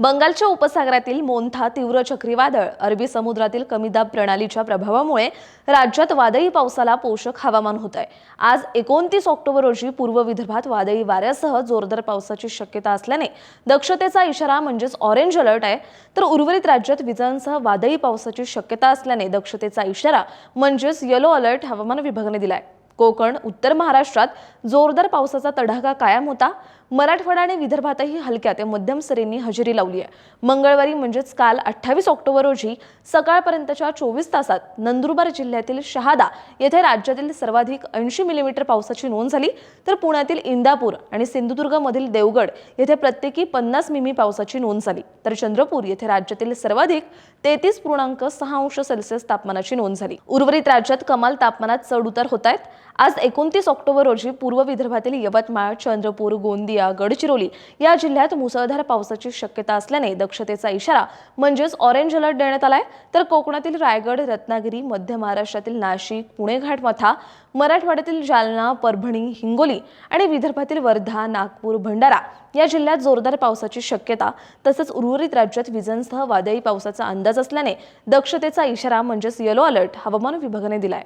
बंगालच्या उपसागरातील मोन्था तीव्र चक्रीवादळ अरबी समुद्रातील कमी दाब प्रणालीच्या प्रभावामुळे राज्यात वादळी पावसाला पोषक हवामान होत आहे आज एकोणतीस ऑक्टोबर रोजी पूर्व विदर्भात वादळी वाऱ्यासह जोरदार पावसाची शक्यता असल्याने दक्षतेचा इशारा म्हणजेच ऑरेंज अलर्ट आहे. तर उर्वरित राज्यात विजांसह वादळी पावसाची शक्यता असल्याने दक्षतेचा इशारा म्हणजेच येलो अलर्ट हवामान विभागाने दिलाय. कोकण उत्तर महाराष्ट्रात जोरदार पावसाचा तडाखा कायम होता. मराठवाडा आणि विदर्भातही हलक्या ते मध्यम सरींनी हजेरी लावली आहे. मंगळवारी म्हणजेच काल अठ्ठावीस ऑक्टोबर रोजी सकाळपर्यंतच्या चोवीस तासात नंदुरबार जिल्ह्यातील शहादा येथे राज्यातील सर्वाधिक ऐंशी मिलीमीटर पावसाची नोंद झाली. तर पुण्यातील इंदापूर आणि सिंधुदुर्गमधील देवगड येथे प्रत्येकी पन्नास मिमी पावसाची नोंद झाली. तर चंद्रपूर येथे राज्यातील सर्वाधिक तेहतीस पूर्णांक सहा अंश सेल्सिअस तापमानाची नोंद झाली. उर्वरित राज्यात कमाल तापमानात चढ उतार होत आहेत. आज एकोणतीस ऑक्टोबर रोजी पूर्व विदर्भातील यवतमाळ चंद्रपूर गोंदिया गडचिरोली या जिल्ह्यात मुसळधार पावसाची शक्यता असल्याने दक्षतेचा इशारा म्हणजेच ऑरेंज अलर्ट देण्यात आलाय. तर कोकणातील रायगड रत्नागिरी मध्य महाराष्ट्रातील नाशिक पुणे घाटमाथा मराठवाड्यातील जालना परभणी हिंगोली आणि विदर्भातील वर्धा नागपूर भंडारा या जिल्ह्यात जोरदार पावसाची शक्यता तसंच उर्वरित राज्यात विजांसह वादळी पावसाचा अंदाज असल्याने दक्षतेचा इशारा म्हणजेच येलो अलर्ट हवामान विभागाने दिलाय.